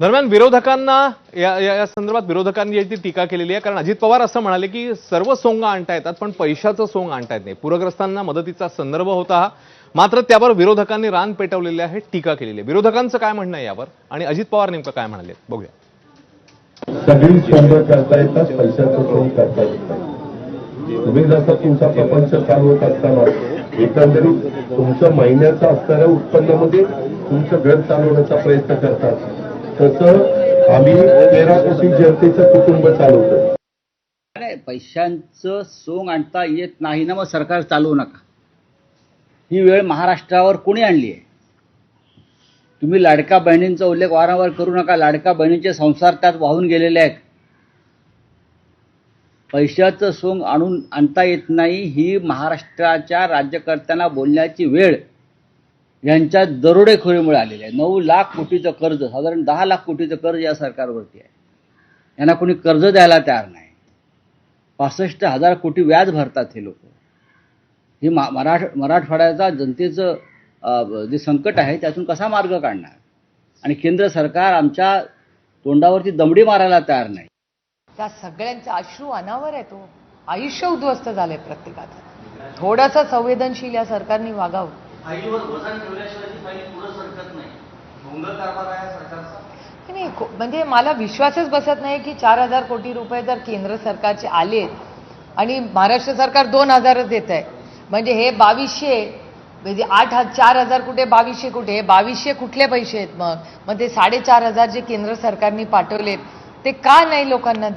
दरम्यान विरोधकांना या या या संदर्भात विरोधकांनी याची टीका केलेली आहे. कारण अजित पवार असं म्हणाले की सर्व सोंग आणता येतात पण पैशाचं सोंग आणता येत नाही. पूरग्रस्तांना मदतीचा संदर्भ होता हा. मात्र त्यावर विरोधकांनी रान पेटवलेले आहे टीका केलेली आहे. विरोधकांचं काय म्हणणं आहे यावर? आणि अजित पवार नेमकं काय म्हणाले? बघूया. सगळी करता येतात पैशाचं करता तुम्ही जसं तुमचा प्रपंच चालवत असताना एकंदरीत तुमच्या महिन्याचं असणाऱ्या उत्पन्नामध्ये तुमचं घर चालवण्याचा प्रयत्न करतात. तसं आम्ही तेरा कोटी जनतेचं कुटुंब चालवतो पैशांचं सोंग आणता येत नाही ना मग सरकार चालवू नका. ही वेळ महाराष्ट्रावर कोणी आणली आहे? तुम्ही लाडका बहिणींचा उल्लेख वारंवार करू नका. लाडका बहिणींचे संसार त्यात वाहून गेलेले आहेत. पैशाचं सोंग आणून आणता येत नाही ही महाराष्ट्राच्या राज्यकर्त्यांना बोलण्याची वेळ. यांच्या दरोडेखोरीमुळे आलेले आहे. नऊ लाख कोटीचं कर्ज साधारण दहा लाख कोटीचं कर्ज या सरकारवरती आहे. यांना कोणी कर्ज द्यायला तयार नाही. पासष्ट हजार कोटी व्याज भरतात हे लोक. हे मा मराठ मराठवाड्याचा जनतेचं जे संकट आहे त्यातून कसा मार्ग काढणार? आणि केंद्र सरकार आमच्या तोंडावरती दमडी मारायला तयार नाही. त्या सगळ्यांचा अश्रू अनावर आहे तो हो. आयुष्य उद्ध्वस्त झालंय प्रत्येकाचं. थोडंसं संवेदनशील या सरकारने वागावं. नाही, नाही खो- म्हणजे मला विश्वासच बसत नाही की चार हजार कोटी रुपये जर केंद्र सरकारचे आलेत आणि महाराष्ट्र सरकार दोन हजारच देत आहे. म्हणजे हे बावीसशे म्हणजे आठ ह- चार हजार कुठे बावीसशे कुठे हे बावीसशे कुठले पैसे आहेत मग? मग ते साडेचार हजार जे केंद्र सरकारने पाठवलेत ते का नाही लोकांना देत?